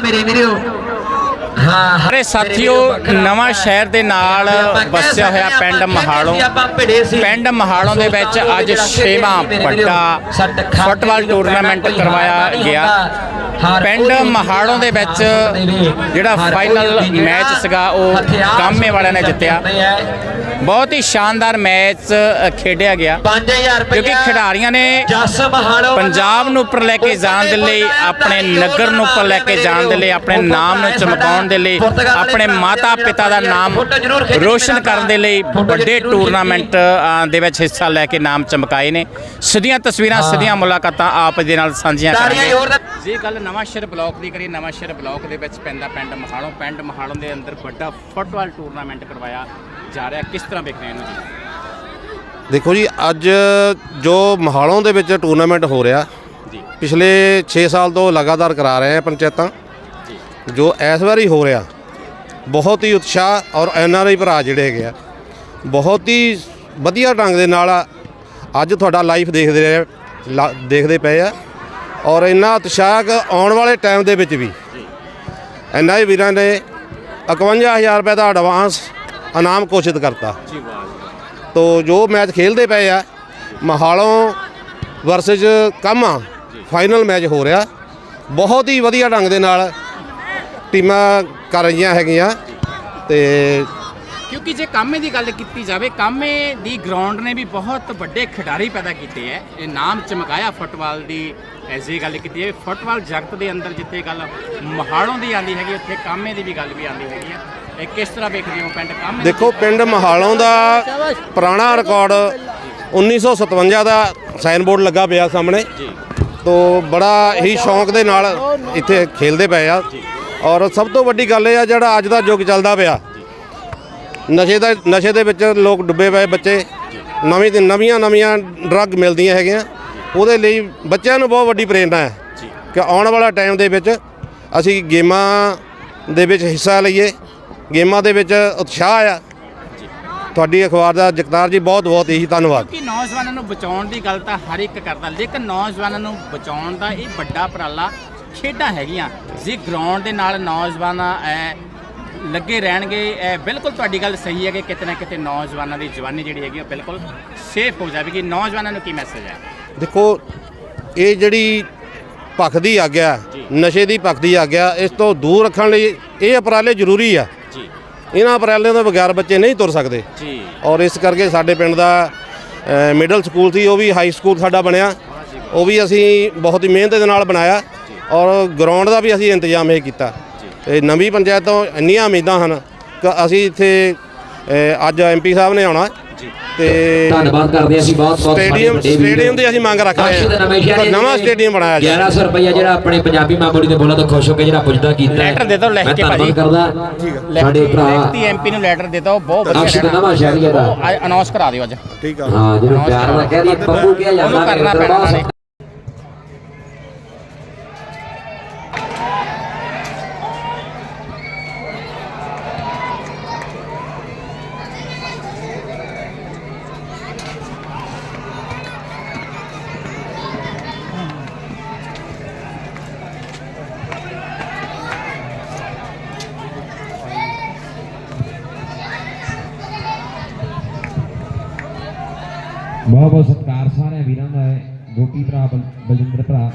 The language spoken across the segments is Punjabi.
ਮੇਰੇ ਵੀਰੋ। ਹਾਂ ਸਾਰੇ ਸਾਥੀਓ ਨਵਾਂ ਸ਼ਹਿਰ ਦੇ ਨਾਲ ਵਸਿਆ ਹੋਇਆ ਪਿੰਡ ਮਹਾਲੋਂ ਪਿੰਡ ਮਹਾਲੋਂ ਦੇ ਵਿੱਚ ਅੱਜ ਛੇਵਾਂ ਵੱਡਾ ਫੁੱਟਬਾਲ ਟੂਰਨਾਮੈਂਟ ਕਰਵਾਇਆ ਗਿਆ। ਪਿੰਡ ਮਹਾਲੋਂ ਦੇ ਵਿੱਚ ਜਿਹੜਾ ਫਾਈਨਲ ਮੈਚ ਸੀਗਾ ਉਹ ਕਾਮੇ ਵਾਲਿਆਂ ਨੇ ਜਿੱਤਿਆ। ਬਹੁਤ ਹੀ ਸ਼ਾਨਦਾਰ ਮੈਚ ਖੇਡਿਆ ਗਿਆ। 5000 ਰੁਪਏ ਕਿਉਂਕਿ ਖਿਡਾਰੀਆਂ ਨੇ ਜਸ ਮਹਾਲੋ ਪੰਜਾਬ ਨੂੰ ਉੱਪਰ ਲੈ ਕੇ ਜਾਣ ਦੇ ਲਈ ਆਪਣੇ ਨਗਰ ਨੂੰ ਉੱਪਰ ਲੈ ਕੇ ਜਾਣ ਦੇ ਲਈ ਆਪਣੇ ਨਾਮ ਨੂੰ ਚਮਕਾਉਣ ਦੇ ਲਈ ਆਪਣੇ ਮਾਤਾ ਪਿਤਾ ਦਾ ਨਾਮ ਰੋਸ਼ਨ ਕਰਨ ਦੇ ਲਈ ਵੱਡੇ ਟੂਰਨਾਮੈਂਟ ਦੇ ਵਿੱਚ ਹਿੱਸਾ ਲੈ ਕੇ ਨਾਮ ਚਮਕਾਏ ਨੇ। ਸਿੱਧੀਆਂ ਤਸਵੀਰਾਂ ਸਿੱਧੀਆਂ ਮੁਲਾਕਾਤਾਂ ਆਪ ਦੇ ਨਾਲ ਸਾਂਝੀਆਂ ਕਰਾਂਗੇ। ਜੇ ਗੱਲ ਨਵਾਂਸ਼ਹਿਰ ਬਲਾਕ ਦੀ ਕਰੀਏ ਨਵਾਂਸ਼ਹਿਰ ਬਲਾਕ ਦੇ ਵਿੱਚ ਪੈਂਦਾ ਪਿੰਡ ਮਹਾਲੋਂ। ਪਿੰਡ ਮਹਾਲੋਂ ਦੇ ਅੰਦਰ ਵੱਡਾ ਫੁੱਟਬਾਲ ਟੂਰਨਾਮੈਂਟ ਕਰਵਾਇਆ ਜਾ ਰਿਹਾ ਕਿਸ ਤਰ੍ਹਾਂ ਵੇਖ ਰਹੇ ਹੋ ਜੀ? ਦੇਖੋ ਜੀ ਅੱਜ ਜੋ ਮਹਾਲੋਂ ਦੇ ਵਿੱਚ ਟੂਰਨਾਮੈਂਟ ਹੋ ਰਿਹਾ ਜੀ। ਪਿਛਲੇ 6 ਸਾਲ ਤੋਂ ਲਗਾਤਾਰ ਕਰਾ ਰਹੇ ਆ ਪੰਚਾਇਤਾਂ। ਜੀ। ਜੋ ਇਸ ਵਾਰੀ ਹੋ ਰਿਹਾ ਬਹੁਤ ਹੀ ਉਤਸ਼ਾਹ ਔਰ ਐਨ ਆਰ ਆਈ ਭਰਾ ਜਿਹੜੇ ਹੈਗੇ ਆ ਬਹੁਤ ਹੀ ਵਧੀਆ ਢੰਗ ਦੇ ਨਾਲ ਅੱਜ ਤੁਹਾਡਾ ਲਾਈਫ ਦੇਖਦੇ ਰਹੇ ਦੇਖਦੇ ਪਏ ਆ ਔਰ ਇੰਨਾ ਉਤਸ਼ਾਹ ਆਉਣ ਵਾਲੇ ਟਾਈਮ ਦੇ ਵਿੱਚ ਵੀ। ਇਹਨਾਂ ਹੀ ਵੀਰਾਂ ਨੇ 51000 ਰੁਪਏ ਦਾ ਐਡਵਾਂਸ ਇਨਾਮ ਘੋਸ਼ਿਤ ਕਰਤਾ। ਤੋ ਜੋ ਮੈਚ ਖੇਲਦੇ ਪਏ ਆ Mahalon versus Kama final match ਹੋ ਰਿਹਾ। ਬਹੁਤ ਹੀ ਵਧੀਆ ਢੰਗ ਦੇ ਨਾਲ ਟੀਮਾਂ ਕਰ ਰਹੀਆਂ ਹੈਗੀਆਂ ਤੇ ਕਿਉਂਕਿ ਜੇ ਕਾਮੇ ਦੀ ਗੱਲ ਕੀਤੀ ਜਾਵੇ ਕਾਮੇ ਦੀ ਗਰਾਊਂਡ ਨੇ ਵੀ ਬਹੁਤ ਵੱਡੇ ਖਿਡਾਰੀ ਪੈਦਾ ਕੀਤੇ ਐ। ਇਹ ਨਾਮ ਚਮਕਾਇਆ ਫੁੱਟਬਾਲ ਦੀ। ਐਸੀ ਗੱਲ ਕੀਤੀ ਹੈ ਫੁੱਟਬਾਲ ਜਗਤ ਦੇ ਅੰਦਰ ਜਿੱਥੇ ਗੱਲ ਮਹਾਲੋਂ ਦੀ ਆਂਦੀ ਹੈਗੀ ਉੱਥੇ ਕਾਮੇ ਦੀ ਵੀ ਗੱਲ ਵੀ ਆਂਦੀ ਹੈਗੀ ਆ। ਇਹ ਕਿਸ ਤਰ੍ਹਾਂ ਵੇਖਦੇ ਹੋ ਪਿੰਡ ਕਾਮੇ ਦੀ? ਦੇਖੋ ਪਿੰਡ ਮਹਾਲੋਂ ਦਾ ਪੁਰਾਣਾ ਰਿਕਾਰਡ 1957 ਦਾ ਸਾਈਨ ਬੋਰਡ ਲੱਗਾ ਪਿਆ ਸਾਹਮਣੇ। ਜੀ। ਤੋ ਬੜਾ ਹੀ ਸ਼ੌਂਕ ਦੇ ਨਾਲ ਇੱਥੇ ਖੇਲਦੇ ਪਏ ਆ। ਔਰ ਸਭ ਤੋਂ ਵੱਡੀ ਗੱਲ ਇਹ ਆ ਜਿਹੜਾ ਅੱਜ ਦਾ ਯੁੱਗ ਚੱਲਦਾ ਪਿਆ। ਨਸ਼ੇ ਦਾ ਨਸ਼ੇ ਦੇ ਵਿੱਚ ਲੋਕ ਡੁੱਬੇ ਪਏ ਬੱਚੇ। ਨਵੀਂ ਤੇ ਨਵੀਆਂ ਨਵੀਆਂ ਡਰੱਗ ਮਿਲਦੀਆਂ ਹੈਗੀਆਂ। ਉਹਦੇ ਲਈ ਬੱਚਿਆਂ ਨੂੰ ਬਹੁਤ ਵੱਡੀ ਪ੍ਰੇਰਣਾ ਹੈ ਕਿ ਆਉਣ ਵਾਲਾ ਟਾਈਮ ਦੇ ਵਿੱਚ ਅਸੀਂ ਗੇਮਾਂ ਦੇ ਵਿੱਚ ਹਿੱਸਾ ਲਈਏ। ਗੇਮਾਂ ਦੇ ਵਿੱਚ ਉਤਸ਼ਾਹ ਆ। ਤੁਹਾਡੀ ਅਖਬਾਰ ਦਾ ਜਗਤਾਰ ਜੀ ਬਹੁਤ ਬਹੁਤ ਹੀ ਧੰਨਵਾਦ। ਕਿ ਨੌਜਵਾਨਾਂ ਨੂੰ ਬਚਾਉਣ ਦੀ ਗੱਲ ਤਾਂ ਹਰ ਇੱਕ ਕਰਦਾ। ਲੇਕਿਨ ਨੌਜਵਾਨਾਂ ਨੂੰ ਬਚਾਉਣ ਦਾ ਇਹ ਵੱਡਾ ਉਪਰਾਲਾ ਖੇਡਾਂ ਹੈਗੀਆਂ। ਜੇ ਗਰਾਊਂਡ ਦੇ ਨਾਲ ਨੌਜਵਾਨ ਐ ਲੱਗੇ ਰਹਿਣਗੇ। ਇਹ ਬਿਲਕੁਲ ਤੁਹਾਡੀ ਗੱਲ ਸਹੀ ਹੈ ਕਿ ਕਿਤੇ ਨਾ ਕਿਤੇ ਨੌਜਵਾਨਾਂ ਦੀ ਜਵਾਨੀ ਜਿਹੜੀ ਹੈਗੀ ਉਹ ਬਿਲਕੁਲ ਸੇਫ ਹੋ ਜਾਵੇਗੀ। ਨੌਜਵਾਨਾਂ ਨੂੰ ਕੀ ਮੈਸੇਜ ਹੈ? ਦੇਖੋ ਇਹ ਜਿਹੜੀ ਭੱਖ ਦੀ ਆਗਿਆ। ਨਸ਼ੇ ਦੀ ਭੱਖ ਦੀ ਆਗਿਆ ਇਸ ਤੋਂ ਦੂਰ ਰੱਖਣ ਲਈ ਇਹ ਉਪਰਾਲੇ ਜ਼ਰੂਰੀ ਆ। ਇਹਨਾਂ ਉਪਰਾਲਿਆਂ ਤੋਂ ਬਗੈਰ ਬੱਚੇ ਨਹੀਂ ਤੁਰ ਸਕਦੇ। ਜੀ। ਔਰ ਇਸ ਕਰਕੇ ਸਾਡੇ ਪਿੰਡ ਦਾ ਮਿਡਲ ਸਕੂਲ ਸੀ ਉਹ ਵੀ ਹਾਈ ਸਕੂਲ ਸਾਡਾ ਬਣਿਆ। ਉਹ ਵੀ ਅਸੀਂ ਬਹੁਤ ਹੀ ਮਿਹਨਤ ਦੇ ਨਾਲ ਬਣਾਇਆ। ਔਰ ਗਰਾਊਂਡ ਦਾ ਵੀ ਅਸੀਂ ਇੰਤਜ਼ਾਮ ਇਹ ਕੀਤਾ। ਤੇ ਨਵੀਂ ਪੰਚਾਇਤ ਤੋਂ ਇੰਨੀਆਂ ਉਮੀਦਾਂ ਹਨ ਕਿ ਅਸੀਂ ਇੱਥੇ ਅੱਜ ਐਮਪੀ ਸਾਹਿਬ ਨੇ ਆਉਣਾ। ਤੇ ਧੰਨਵਾਦ ਕਰਦੇ ਹਾਂ ਅਸੀਂ ਬਹੁਤ ਬਹੁਤ ਸਾਡੇ ਸਟੇਡੀਅਮ ਵੱਡੇ ਵੀਰ ਸਟੇਡੀਅਮ ਦੀ ਅਸੀਂ ਮੰਗ ਰੱਖ ਰਹੇ ਅਕਸ਼ੇ ਦੇ ਨਵੇਂ ਹਾਂ ਸ਼ਹਿਰ ਇੱਕ ਨਵਾਂ ਸਟੇਡੀਅਮ ਬਣਾਇਆ ਜਾਏ। 1100 ਰੁਪਇਆ ਜਿਹੜਾ ਆਪਣੇ ਪੰਜਾਬੀ ਮਾਮੂਲੀ ਦੇ ਬੋਲਾਂ ਤੋਂ ਖੁਸ਼ ਹੋ ਕੇ ਜਿਹੜਾ ਪੁੱਜਦਾ ਕੀਤਾ ਹੈ। ਲੈਟਰ ਦੇ ਦਿਓ ਲਿਖ ਮੈਂ ਕੇ ਧੰਨਵਾਦ ਭਾਜੀ। ਕਰਦਾ। ਸਾਡੇ ਭਰਾ ਲੈਕਤੀ ਐਮਪੀ ਨੂੰ ਲੈਟਰ ਦੇ ਦਿਓ ਬਹੁਤ ਵਧੀਆ ਅਕਸ਼ ਦੇ ਨਵਾਂ ਸ਼ਹਿਰੀਆ ਦਾ। ਅਨਾਉਂਸ ਕਰਾ ਦਿਓ ਅੱਜ। ਠੀਕ ਆ। ਹਾਂ ਜਿਹਨੂੰ ਪਿਆਰ ਨਾਲ ਕਹਿ ਰਹੀ ਪੱਪੂ ਕਿਹਾ ਜਾਂਦਾ ਉਹਨੂੰ ਕਰਨਾ ਪੈਣਾ ਬਹੁਤ ਬਹੁਤ ਸਤਿਕਾਰ ਸਾਰਿਆਂ ਵੀਰਾਂ ਦਾ ਹੈ। ਗੋਪੀ ਭਰਾ ਬਲ- ਬਲਜਿੰਦਰ ਭਰਾ।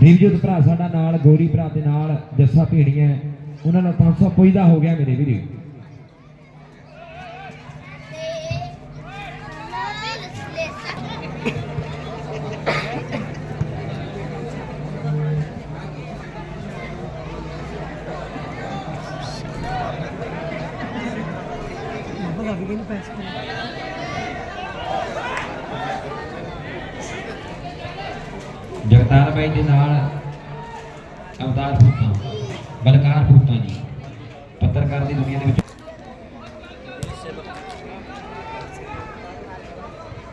ਦਿਵਜੋਤ ਭਰਾ ਸਾਡਾ ਨਾਲ, ਗੋਰੀ ਭਰਾ ਦੇ ਨਾਲ, ਜੱਸਾ ਭੇੜੀਆਂ। ਉਹਨਾਂ ਨੂੰ 500 ਪੁੱਜਦਾ ਹੋ ਗਿਆ ਮੇਰੇ ਵੀਰੇ।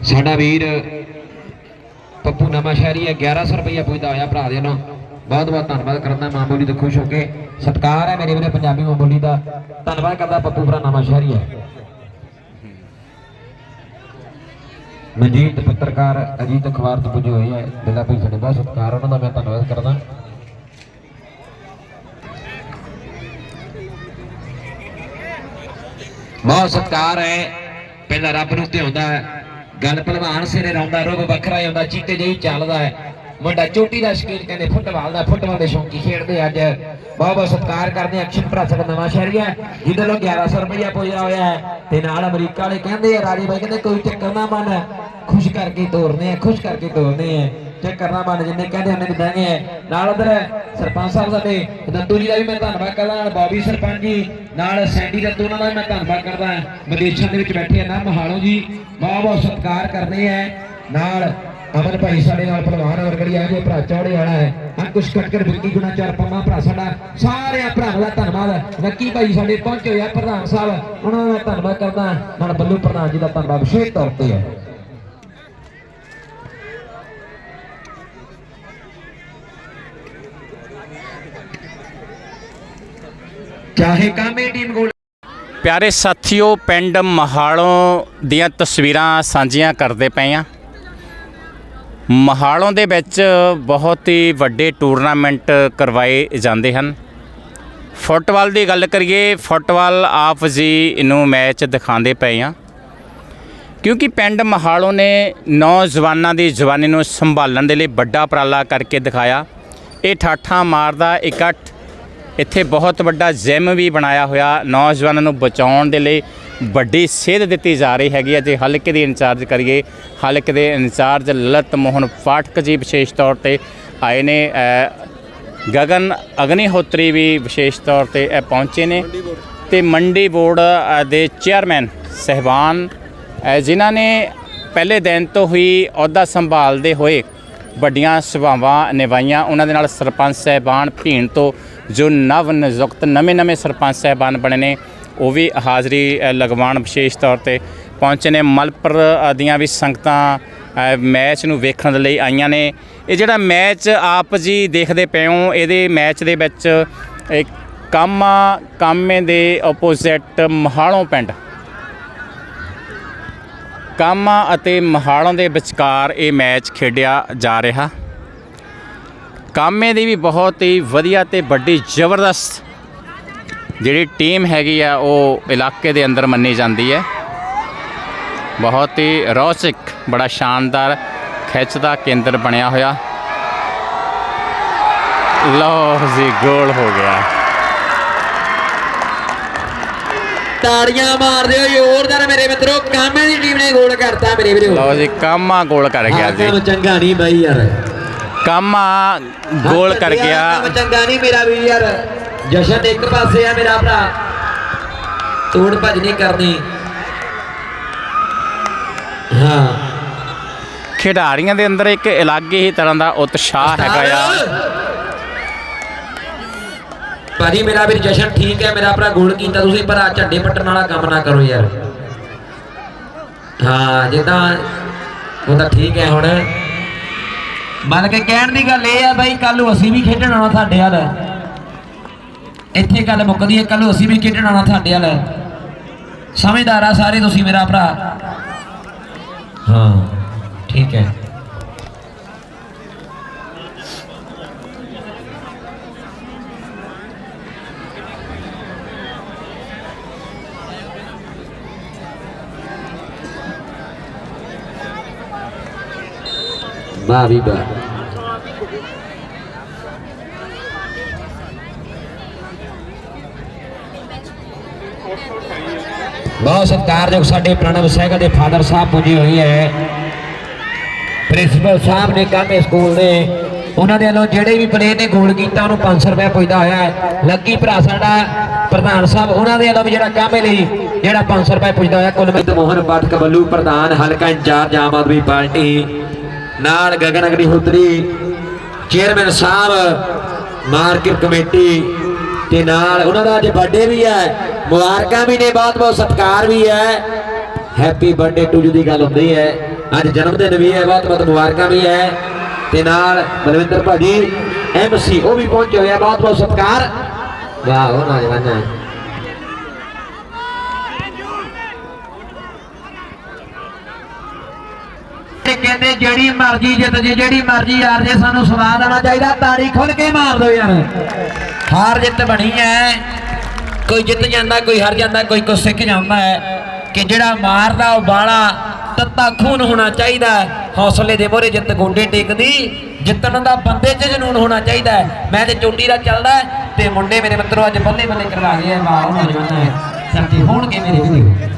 ਸਾਡਾ ਵੀਰ ਪੱਪੂ ਨਵਾਂ ਸ਼ਹਿਰੀ ਹੈ 1100 ਰੁਪਏ ਪੁੱਜਦਾ ਹੋਇਆ ਭਰਾ ਦੇ ਨੂੰ ਬਹੁਤ ਬਹੁਤ ਧੰਨਵਾਦ ਕਰਦਾ, ਮਾਂ ਬੋਲੀ ਦੇ ਖੁਸ਼ ਹੋ ਕੇ। ਸਤਿਕਾਰ ਹੈ ਮੇਰੇ ਵੀਰੇ, ਪੰਜਾਬੀ ਮਾਂ ਬੋਲੀ ਦਾ। ਧੰਨਵਾਦ ਕਰਦਾ, ਪੱਪੂ ਭਰਾ ਨਵਾਂ ਸ਼ਹਿਰੀ ਹੈ। ਮਨਜੀਤ ਪੱਤਰਕਾਰ ਅਜੀਤ ਅਖਬਾਰ ਤੋਂ ਪੁੱਜੇ ਹੋਏ ਹੈ ਦਿਲਾ ਭਾਈ ਸਾਡੇ ਬਹੁਤ ਸਤਿਕਾਰ, ਉਹਨਾਂ ਦਾ ਮੈਂ ਧੰਨਵਾਦ ਕਰਦਾ। ਬਹੁਤ ਸਤਿਕਾਰ ਹੈ, ਪਹਿਲਾਂ ਰੱਬ ਨੂੰ ਧਿਆਉਂਦਾ ਹੈ। ਗੱਲ ਭਲਵਾਨ ਸਿਰੇ ਰੌਂਦਾ ਰੋਗ ਵੱਖਰਾ ਹੀ ਚੀਤੇ ਜਿਹੀ ਚੱਲਦਾ ਹੈ। ਮੁੰਡਾ ਚੋਟੀ ਦਾ ਸ਼ਕੀਨ ਕਹਿੰਦੇ, ਫੁੱਟਬਾਲ ਦਾ, ਫੁੱਟਬਾਲ ਦੇ ਸ਼ੌਂਕੀ ਖੇਡਦੇ ਅੱਜ। ਬਹੁਤ ਬਹੁਤ ਸਤਿਕਾਰ ਕਰਦੇ ਅਕਸ਼ਰ ਭਰਾਸਕ ਨਵਾਂ ਸ਼ਹਿਰੀਆ ਜਿਹਦੇ ਲੋ 1100 ਰੁਪਇਆ ਪੁੱਜਿਆ ਹੋਇਆ ਹੈ। ਤੇ ਨਾਲ ਅਮਰੀਕਾ ਵਾਲੇ ਕਹਿੰਦੇ ਆ, ਰਾਜੇ ਬਾਈ ਕਹਿੰਦੇ, ਕੋਈ ਚੱਕਰ ਨਾ ਮੰਨ। ਖੁਸ਼ ਕਰਕੇ ਤੋਰਨੇ ਆ, ਖੁਸ਼ ਕਰਕੇ ਤੋਰਨੇ ਆ। ਚੱਕਰ ਨਾ ਮੰਨ ਜਿੰਨੇ ਕਹਿੰਦੇ ਉਹਨੇ ਦਿੰਦੇ ਨਾਲ ਉਧਰ ਸਰਪੰਚ ਸਾਹਿਬ ਸਾਡੇ, ਦੰਦੂ ਜੀ ਦਾ ਵੀ ਮੈਂ ਧੰਨਵਾਦ ਕਰਦਾ, ਨਾਲ ਬੌਬੀ ਸਰਪੰਚ ਜੀ, ਨਾਲ ਸੈਂਡੀ ਦੰਦੂ ਉਹਨਾਂ ਦਾ ਵੀ ਮੈਂ ਧੰਨਵਾਦ ਕਰਦਾ। ਵਿਦੇਸ਼ਾਂ ਦੇ ਵਿੱਚ ਬੈਠੇ ਆ ਨਾ ਮਹਾਲੋ ਜੀ ਬਹੁਤ ਬਹੁਤ ਸਤਿਕਾਰ ਕਰਦੇ ਆ। ਨਾਲ ਅਮਨ ਭਾਈ ਸਾਡੇ ਨਾਲ ਭਲਵਾਨ ਵਰਗੜੀ ਆ ਜੇ ਭਰਾ ਚੌੜੇ ਵਾਲਾ ਹੈ। ਅੰਕੁਸ਼ ਕਟਕਰ ਬਿਰਕੀ ਗੁਣਾ ਚਾਰ ਪੰਮਾ ਭਰਾ ਸਾਡਾ, ਸਾਰਿਆਂ ਭਰਾਵਾਂ ਦਾ ਧੰਨਵਾਦ। ਨੱਕੀ ਭਾਈ ਸਾਡੇ ਪਹੁੰਚੇ ਹੋਏ ਆ, ਪ੍ਰਧਾਨ ਸਾਹਿਬ, ਉਹਨਾਂ ਦਾ ਧੰਨਵਾਦ ਕਰਦਾ। ਨਾਲ ਬੱਲੂ ਪ੍ਰਧਾਨ ਜੀ ਦਾ ਧੰਨਵਾਦ, ਵਿਸ਼ੇਸ਼ ਤੌਰ ਤੇ ਹੈ। ਚਾਹੇ ਕਾਮੇ ਟੀਮ ਗੋਲ ਪਿਆਰੇ ਸਾਥੀਓ, ਪਿੰਡ ਮਹਾਲੋਂ ਦੀਆਂ ਤਸਵੀਰਾਂ ਸਾਂਝੀਆਂ ਕਰਦੇ ਪਏ ਆ ਮਹਾਲੋਂ ਦੇ ਵਿੱਚ ਬਹੁਤ ਹੀ ਵੱਡੇ ਟੂਰਨਾਮੈਂਟ ਕਰਵਾਏ ਜਾਂਦੇ ਹਨ। ਫੁੱਟਬਾਲ ਦੀ ਗੱਲ ਕਰੀਏ, ਫੁੱਟਬਾਲ ਆਪ ਜੀ ਨੂੰ ਮੈਚ ਦਿਖਾਉਂਦੇ ਪਏ ਆ ਕਿਉਂਕਿ ਪਿੰਡ ਮਹਾਲੋਂ ਨੇ ਨੌਜਵਾਨਾਂ ਦੀ ਜਵਾਨੀ ਨੂੰ ਸੰਭਾਲਣ ਦੇ ਲਈ ਵੱਡਾ ਉਪਰਾਲਾ ਕਰਕੇ ਦਿਖਾਇਆ। ਇਹ ਠਾਠਾਂ ਮਾਰਦਾ, ਇਕੱਠ ਇੱਥੇ ਬਹੁਤ ਵੱਡਾ ਜਿਮ ਵੀ ਬਣਾਇਆ ਹੋਇਆ। ਨੌਜਵਾਨਾਂ ਨੂੰ ਬਚਾਉਣ ਦੇ ਲਈ ਵੱਡੀ ਸੇਧ ਦਿੱਤੀ ਜਾ ਰਹੀ ਹੈਗੀ ਹੈ। ਜੇ ਹਲਕੇ ਦੀ ਇੰਚਾਰਜ ਕਰੀਏ ਹਲਕੇ ਦੇ ਇੰਚਾਰਜ ਲਲਿਤ ਮੋਹਨ ਪਾਠਕ ਜੀ ਵਿਸ਼ੇਸ਼ ਤੌਰ ਤੇ ਆਏ ਨੇ। ਗਗਨ ਅਗਨੀਹੋਤਰੀ ਵੀ ਵਿਸ਼ੇਸ਼ ਤੌਰ ਤੇ ਇਹ ਪਹੁੰਚੇ ਨੇ। ਤੇ ਮੰਡੀ ਬੋਰਡ ਦੇ ਚੇਅਰਮੈਨ ਸਹਿਬਾਨ ਜਿਨ੍ਹਾਂ ਨੇ ਪਹਿਲੇ ਦਿਨ ਤੋਂ ਹੀ ਅਹੁਦਾ ਸੰਭਾਲਦੇ ਹੋਏ ਵੱਡੀਆਂ ਸਭਾਵਾਂ ਨਿਭਾਈਆਂ। ਉਹਨਾਂ ਦੇ ਨਾਲ ਸਰਪੰਚ ਸਹਿਬਾਨ ਭੀਣ ਤੋਂ ਜੋ ਨਵ ਨਿਯੁਕਤ ਨਵੇਂ-ਨਵੇਂ ਸਰਪੰਚ ਸਹਿਬਾਨ ਬਣੇ ਨੇ, ਉਹ ਵੀ ਹਾਜ਼ਰੀ ਲਗਵਾਉਣ ਵਿਸ਼ੇਸ਼ ਤੌਰ ਤੇ ਪਹੁੰਚੇ ਨੇ। ਮਲਪੁਰ ਦੀਆਂ ਵੀ ਸੰਗਤਾਂ ਮੈਚ ਨੂੰ ਵੇਖਣ ਦੇ ਲਈ ਆਈਆਂ ਨੇ। ਇਹ ਜਿਹੜਾ ਮੈਚ ਆਪ ਜੀ ਦੇਖਦੇ ਪਏ ਹੋ, ਇਹਦੇ ਮੈਚ ਦੇ ਵਿੱਚ ਇੱਕ ਕਾਮਾ, ਕਾਮੇ ਦੇ ਆਪੋਜ਼ਿਟ ਮਹਾਲੋਂ ਪਿੰਡ। ਕਾਮਾ ਅਤੇ ਮਹਾਲੋਂ ਦੇ ਵਿਚਕਾਰ ਇਹ ਮੈਚ ਖੇਡਿਆ ਜਾ ਰਿਹਾ। ਕਾਮੇ ਦੀ ਵੀ ਬਹੁਤ ਹੀ ਵਧੀਆ ਤੇ ਵੱਡੀ ਜ਼ਬਰਦਸਤ ਜਿਹੜੀ ਟੀਮ ਹੈਗੀ ਆ ਉਹ ਇਲਾਕੇ ਦੇ ਅੰਦਰ ਮੰਨੀ ਜਾਂਦੀ ਹੈ। ਬਹੁਤ ਹੀ ਰੌਚਕ ਬੜਾ ਸ਼ਾਨਦਾਰ ਖਿੱਚ ਦਾ ਕੇਂਦਰ ਬਣਿਆ ਹੋਇਆ। ਲਓ ਜੀ ਗੋਲ ਹੋ ਗਿਆ। ਤਾੜੀਆਂ ਮਾਰਦੇ ਹੋ ਜ਼ੋਰਦਾਰ ਮੇਰੇ ਮਿੱਤਰੋ ਕਾਮੇ ਦੀ ਟੀਮ ਨੇ ਗੋਲ ਕਰਤਾ ਮੇਰੇ ਵੀਰੋ। ਲਓ ਜੀ ਕਾਮਾ ਗੋਲ ਕਰ ਗਿਆ ਜੀ। ਚੰਗਾ ਨਹੀਂ ਬਾਈ ਯਾਰ। ਕਾਮਾ ਗੋਲ ਕਰ ਗਿਆ। ਚੰਗਾ ਨਹੀਂ ਮੇਰਾ ਵੀ ਯਾਰ। ਜਸ਼ਨ ਇੱਕ ਪਾਸੇ ਆ ਮੇਰਾ ਭਰਾ। ਤੋੜ ਭੱਜ ਨਹੀਂ ਕਰਨੀ। ਹਾਂ। ਖਿਡਾਰੀਆਂ ਦੇ ਅੰਦਰ ਇੱਕ ਅਲੱਗ ਹੀ ਤਰ੍ਹਾਂ ਦਾ ਉਤਸ਼ਾਹ ਹੈਗਾ ਆ। ਭਾਜੀ ਮੇਰਾ ਵੀਰ ਜਸ਼ਨ ਠੀਕ ਹੈ ਮੇਰਾ ਭਰਾ ਗੋਲ ਕੀਤਾ ਤੁਸੀਂ ਪਰ ਆ ਝੰਡੇ ਪੱਟਣ ਵਾਲਾ ਕੰਮ ਨਾ ਕਰੋ ਯਾਰ। ਹਾਂ ਜਿੱਦਾਂ ਉਹ ਤਾਂ ਠੀਕ ਹੈ ਹੁਣ। ਮੰਨ ਕੇ ਕਹਿਣ ਦੀ ਗੱਲ ਇਹ ਆ ਬਾਈ ਕੱਲ ਨੂੰ ਅਸੀਂ ਵੀ ਖੇਡਣ ਆਉਣਾ ਤੁਹਾਡੇ ਵੱਲ। ਇੱਥੇ ਗੱਲ ਮੁੱਕਦੀ ਹੈ ਕੱਲ ਨੂੰ ਅਸੀਂ ਵੀ ਖੇਡਣ ਆਉਣਾ ਤੁਹਾਡੇ ਵੱਲ। ਸਮਝਦਾਰ ਆ ਸਾਰੇ ਤੁਸੀਂ ਮੇਰਾ ਭਰਾ। ਹਾਂ। ਠੀਕ ਹੈ। ਵਾਹ ਵੀ ਵਾਹ ਬਹੁਤ ਸਤਿਕਾਰਯੋਗ ਸਾਡੇ ਪ੍ਰਣਵ ਸਹਿਗਲ ਦੇ ਫਾਦਰ ਸਾਹਿਬ ਪੁੱਜੀ ਹੋਈ ਹੈ। ਪ੍ਰਿੰਸੀਪਲ ਸਾਹਿਬ ਨੇ ਕਾਮੇ ਸਕੂਲ ਦੇ ਉਹਨਾਂ ਦੇ ਵੱਲੋਂ ਜਿਹੜੇ ਵੀ ਪਲੇਅਰ ਨੇ ਗੋਲ ਕੀਤਾ, ਉਹਨੂੰ 500 ਰੁਪਏ ਪੁੱਜਦਾ ਹੋਇਆ ਹੈ। ਲੱਕੀ ਭਰਾ ਸਾਡਾ ਪ੍ਰਧਾਨ ਸਾਹਿਬ, ਉਹਨਾਂ ਦੇ ਵੱਲੋਂ ਵੀ ਜਿਹੜਾ ਕਾਮੇ ਲਈ, ਜਿਹੜਾ 500 ਰੁਪਏ ਪੁੱਜਦਾ ਹੋਇਆ। ਕੁਲਮਿਤ ਮੋਹਨ ਪਾਠਕ ਵੱਲੂ ਪ੍ਰਧਾਨ, ਹਲਕਾ ਇੰਚਾਰਜ ਆਮ ਆਦਮੀ ਪਾਰਟੀ, ਨਾਲ ਗਗਨ ਅਗਨੀਹੋਤਰੀ, ਚੇਅਰਮੈਨ ਸਾਹਿਬ, ਮਾਰਕੀਟ ਕਮੇਟੀ ਤੇ ਨਾਲ ਉਹਨਾਂ ਦਾ ਅੱਜ ਬਰਥਡੇ ਵੀ ਹੈ। ਮੁਬਾਰਕਾਂ ਵੀ ਨੇ, ਬਹੁਤ ਬਹੁਤ ਸਤਿਕਾਰ ਵੀ ਹੈ। ਹੈਪੀ ਬਰਥਡੇ ਟੂ ਜੀ ਦੀ ਗੱਲ ਹੁੰਦੀ ਹੈ। ਅੱਜ ਜਨਮ ਦਿਨ ਵੀ ਹੈ, ਬਹੁਤ ਬਹੁਤ ਮੁਬਾਰਕਾਂ ਵੀ ਹੈ। ਤੇ ਨਾਲ ਬਲਵਿੰਦਰ ਭਾਜੀ ਐਮਸੀ ਉਹ ਵੀ ਪਹੁੰਚੇ ਹੋਏ ਆ, ਬਹੁਤ ਬਹੁਤ ਸਤਿਕਾਰ। ਵਾਹ, ਉਹ ਨੌਜਵਾਨ ਕਹਿੰਦੇ, ਜਿਹੜੀ ਮਰਜ਼ੀ ਜਿੱਤ ਜੇ, ਜਿਹੜੀ ਮਰਜ਼ੀ ਹਾਰ ਜੇ, ਸਾਨੂੰ ਸਵਾਦ ਆਣਾ ਚਾਹੀਦਾ ਤਾੜੀ ਖੁੱਲ ਕੇ ਮਾਰ ਦਿਓ ਯਾਰ। ਹਾਰ ਜਿੱਤ ਬਣੀ ਐ ਕੋਈ ਜਿੱਤ ਜਾਂਦਾ, ਕੋਈ ਹਾਰ ਜਾਂਦਾ, ਕੋਈ ਕੁਛ ਸਿੱਖ ਜਾਂਦਾ ਹੈ ਕਿ ਜਿਹੜਾ ਮਾਰਦਾ ਉਹ ਬਾਲਾ ਤੱਤਾ ਖੂਨ ਹੋਣਾ ਚਾਹੀਦਾ ਹੌਸਲੇ ਦੇ ਮੋਰੇ ਜਿੱਤ ਗੋਡੇ ਟੇਕਦੀ, ਜਿੱਤਣ ਦਾ ਬੰਦੇ 'ਚ ਜਨੂਨ ਹੋਣਾ ਚਾਹੀਦਾ ਮੈਂ ਤੇ ਚੋਟੀ ਦਾ ਚੱਲਦਾ ਤੇ ਮੁੰਡੇ ਮੇਰੇ ਮਿੱਤਰੋ ਅੱਜ ਬੱਲੇ ਬੱਲੇ ਕਰਵਾ ਗਏ ਆ ਵਾਹ ਉਹਨਾਂ ਜਵਾਨਾਂ ਹੈ ਹੋਣਗੇ ਮੇਰੇ ਵੀਰੋ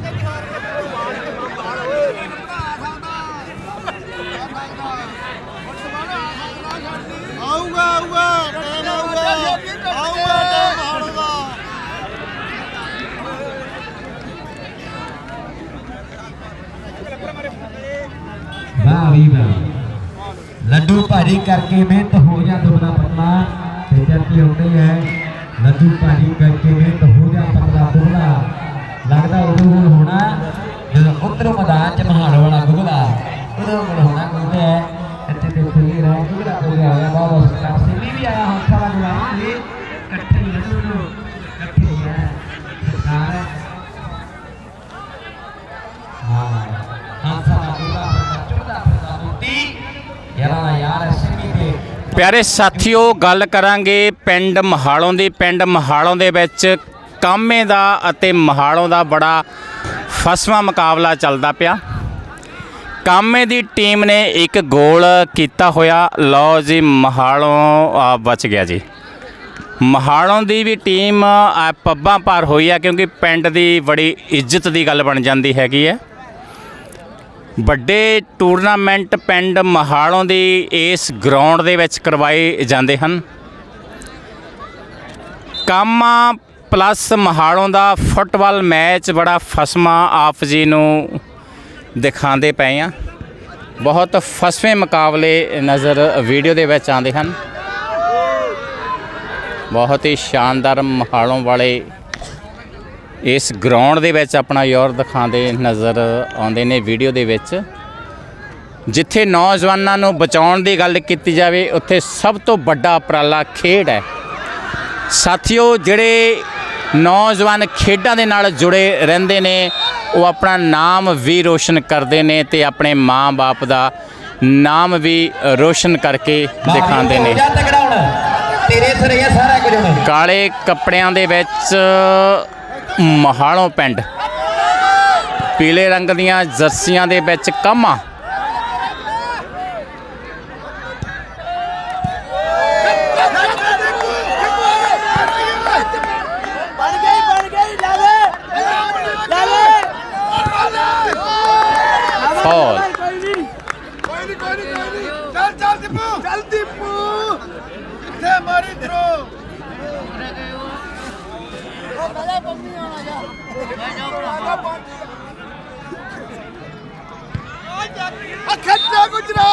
ਆਊਗਾ ਆਊਗਾ ਟਾਈਮ ਆਊਗਾ ਆਊਗਾ ਟਾਈਮ ਆਊਗਾ ਵਾਹ ਵੀ ਵਾਹ ਲੱਡੂ ਭਾਰੀ ਕਰਕੇ ਮਿਹਨਤ ਹੋ ਜਾ ਦੁਬਲਾ ਪਤਲਾ ਤੇ ਜਦ ਕੀ ਹੁੰਦੀ ਹੈ ਲੱਡੂ ਭਾਰੀ ਕਰਕੇ ਮਿਹਨਤ ਹੋ ਜਾ ਪਤਲਾ ਦੁਬਲਾ ਲੱਗਦਾ ਉਦੋਂ ਹੁਣ ਹੋਣਾ, ਜਦੋਂ ਉਤਰੋ ਮੈਦਾਨ ਚ ਮਹਾਨ ਵਾਲਾ ਗੁਗਲਾ ਉਦੋਂ ਹੁਣ ਹੋਣਾ ਗੁਗਲਾ ਹੈ ਇੱਥੇ ਤੇ ਖੁੱਲੀ ਰਹਿ ਗੁਗਲਾ ਗੁਗਲਾ ਹੋਇਆ ਬਹੁਤ ਬਹੁਤ ਸਤਿਕਾਰ ਵੀ ਆਇਆ ਹੁਣ ਸਾਰਾ ਜਵਾਨ ਜੀ। ਇਕੱਠੇ ਲੱਡੂ ਪਿਆਰੇ ਸਾਥੀਓ, ਗੱਲ ਕਰਾਂਗੇ ਪਿੰਡ ਮਹਾਲੋਂ ਦੀ। ਪਿੰਡ ਮਹਾਲੋਂ ਦੇ ਵਿੱਚ ਕਾਮੇ ਦਾ ਅਤੇ ਮਹਾਲੋਂ ਦਾ ਬੜਾ ਫਸਵਾ ਮੁਕਾਬਲਾ ਚੱਲਦਾ ਪਿਆ। ਕਾਮੇ ਦੀ ਟੀਮ ਨੇ ਇੱਕ ਗੋਲ ਕੀਤਾ ਹੋਇਆ। ਲਓ ਜੀ, ਮਹਾਲੋਂ ਬਚ ਗਿਆ ਜੀ। ਮਹਾਲੋਂ ਦੀ ਵੀ ਟੀਮ ਪੱਬਾਂ ਪਾਰ ਹੋਈ ਆ, ਕਿਉਂਕਿ ਪਿੰਡ ਦੀ ਬੜੀ ਇੱਜ਼ਤ ਦੀ ਗੱਲ ਬਣ ਜਾਂਦੀ ਹੈਗੀ ਹੈ। ਵੱਡੇ ਟੂਰਨਾਮੈਂਟ ਪਿੰਡ ਮਹਾਲੋਂ ਦੀ ਇਸ ਗਰਾਊਂਡ ਦੇ ਵਿੱਚ ਕਰਵਾਏ ਜਾਂਦੇ ਹਨ। ਕਾਮਾ ਪਲੱਸ ਮਹਾਲੋਂ ਦਾ ਫੁੱਟਬਾਲ ਮੈਚ ਬੜਾ ਫਸਮਾ ਆਪ ਜੀ ਨੂੰ ਦਿਖਾਉਂਦੇ ਪਏ ਆ। ਬਹੁਤ ਫਸਵੇਂ ਮੁਕਾਬਲੇ ਨਜ਼ਰ ਵੀਡੀਓ ਦੇ ਵਿੱਚ ਆਉਂਦੇ ਹਨ। ਬਹੁਤ ਹੀ ਸ਼ਾਨਦਾਰ ਮਹਾਲੋਂ ਵਾਲੇ ਇਸ ਗਰਾਊਂਡ ਦੇ ਵਿੱਚ ਆਪਣਾ ਯੋਰ ਦਿਖਾਉਂਦੇ ਨਜ਼ਰ ਆਉਂਦੇ ਨੇ ਵੀਡੀਓ ਦੇ ਵਿੱਚ। ਜਿੱਥੇ ਨੌਜਵਾਨਾਂ ਨੂੰ ਬਚਾਉਣ ਦੀ ਗੱਲ ਕੀਤੀ ਜਾਵੇ ਉੱਥੇ ਸਭ ਤੋਂ ਵੱਡਾ ਉਪਰਾਲਾ ਖੇਡ ਹੈ। ਸਾਥੀਓ ਜਿਹੜੇ ਨੌਜਵਾਨ ਖੇਡਾਂ ਦੇ ਨਾਲ ਜੁੜੇ ਰਹਿੰਦੇ ਨੇ ਉਹ ਆਪਣਾ ਨਾਮ ਵੀ ਰੋਸ਼ਨ ਕਰਦੇ ਨੇ ਤੇ ਆਪਣੇ ਮਾਂ-ਬਾਪ ਦਾ ਨਾਮ ਵੀ ਰੋਸ਼ਨ ਕਰਕੇ ਦਿਖਾਉਂਦੇ ਨੇ। ਤੇਰੇ ਸਿਰ ਇਹ ਸਾਰਾ ਕੁਝ ਕਾਲੇ ਕੱਪੜਿਆਂ ਦੇ ਵਿੱਚ ਮਹਾਲੋਂ ਪਿੰਡ। ਪੀਲੇ ਰੰਗ ਦੀਆਂ ਜਰਸੀਆਂ ਦੇ ਵਿੱਚ ਕਾਮਾ। ਬਣ ਫੌਲ ਚੱਲ ਚੱਲ ਦੀਪੂ। ਚੱਲ ਦੀਪੂ। ਕਿੱਥੇ ਮਾਰੀ ਥਰੋ ਖੱਟਾ ਗੁਜਰਾ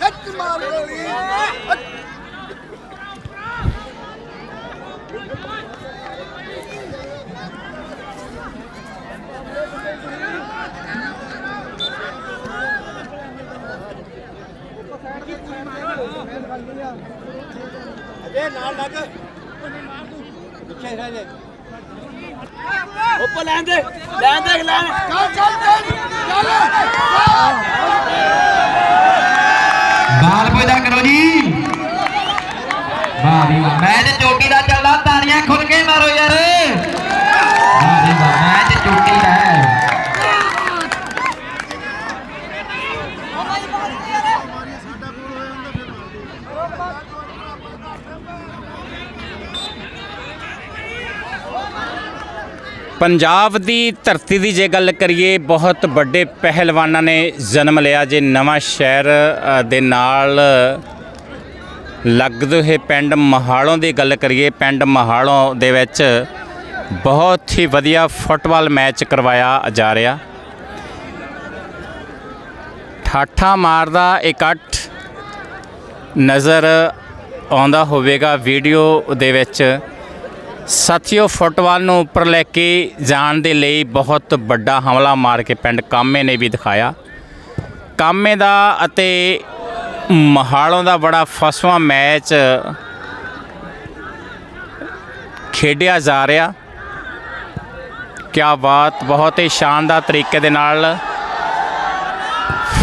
ਖੱਟ ਮਾਰ ਗੋਲੀ ਅਜੇ ਨਾਲ ਲੱਗ। ਪਿੱਛੇ ਰਹਿ ਜੇ। ਉੱਪਰ ਲੈਣ ਦੇ ਲੈਣ ਦੇ ਲੈਣ ਚੱਲ ਚੱਲ ਚੱਲ ਬਾਲ ਪੈਦਾ ਕਰੋ ਜੀ। ਵਾਹ ਵਾਹ। ਮੈਂ ਤੇ ਚੋਟੀ ਦਾ ਚੱਲਦਾ ਤਾੜੀਆਂ ਖੁੱਲ ਕੇ ਮਾਰੋ ਯਾਰ ਵਾਹ ਵੀ ਵਾਹ ਮੈਂ ਤੇ ਚੋਟੀ ਦਾ ਹੈ ਪੰਜਾਬ ਦੀ ਧਰਤੀ ਦੀ ਜੇ ਗੱਲ ਕਰੀਏ, ਬਹੁਤ ਵੱਡੇ ਪਹਿਲਵਾਨਾਂ ਨੇ ਜਨਮ ਲਿਆ ਜੇ। ਨਵਾਂ ਸ਼ਹਿਰ ਦੇ ਨਾਲ ਲੱਗਦੇ ਹੋਏ ਪਿੰਡ ਮਹਾਲੋਂ ਦੀ ਗੱਲ ਕਰੀਏ, ਪਿੰਡ ਮਹਾਲੋਂ ਦੇ ਵਿੱਚ ਬਹੁਤ ਹੀ ਵਧੀਆ ਫੁੱਟਬਾਲ ਮੈਚ ਕਰਵਾਇਆ ਜਾ ਰਿਹਾ। ਠਾਠਾ ਮਾਰਦਾ ਇਕੱਠ ਨਜ਼ਰ ਆਉਂਦਾ ਹੋਵੇਗਾ ਵੀਡੀਓ ਦੇ ਵਿੱਚ। ਸਾਥੀਓ, ਫੁੱਟਬਾਲ ਨੂੰ ਉੱਪਰ ਲੈ ਕੇ ਜਾਣ ਦੇ ਲਈ ਬਹੁਤ ਵੱਡਾ ਹਮਲਾ ਮਾਰ ਕੇ ਪਿੰਡ ਕਾਮੇ ਨੇ ਵੀ ਦਿਖਾਇਆ। ਕਾਮੇ ਦਾ ਅਤੇ ਮਹਾਲੋਂ ਦਾ ਬੜਾ ਫਸਵਾ ਮੈਚ ਖੇਡਿਆ ਜਾ ਰਿਹਾ। ਕਿਆ ਬਾਤ, ਬਹੁਤ ਹੀ ਸ਼ਾਨਦਾਰ ਤਰੀਕੇ ਦੇ ਨਾਲ